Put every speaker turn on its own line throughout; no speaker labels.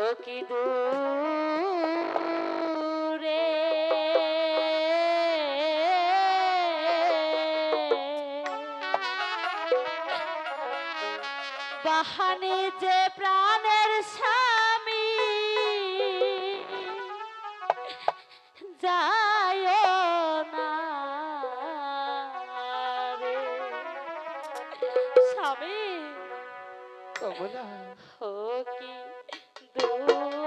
ও কি দূরে? বাহানি যে প্রাণের স্বামী যায় না স্বামী ও কি
do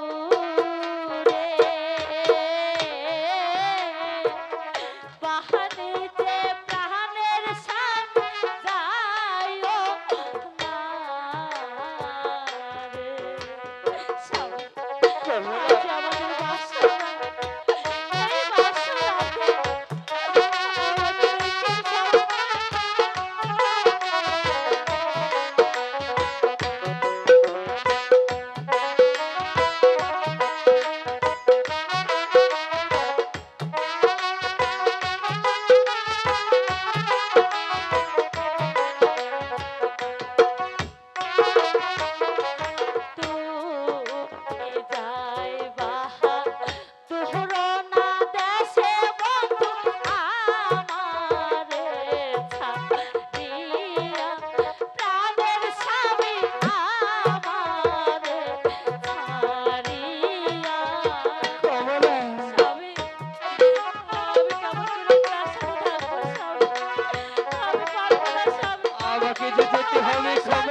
Que de jeito
relíquio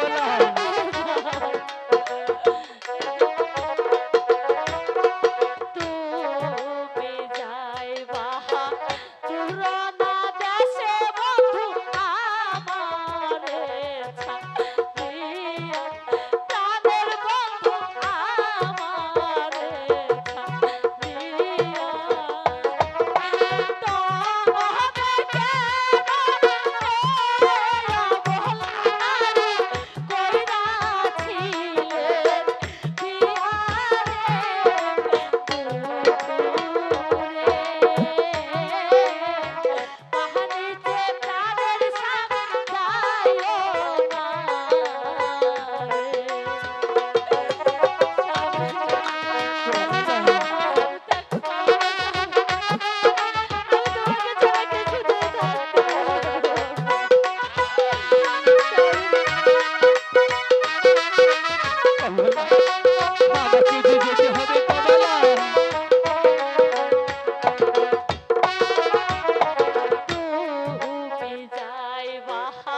Baja.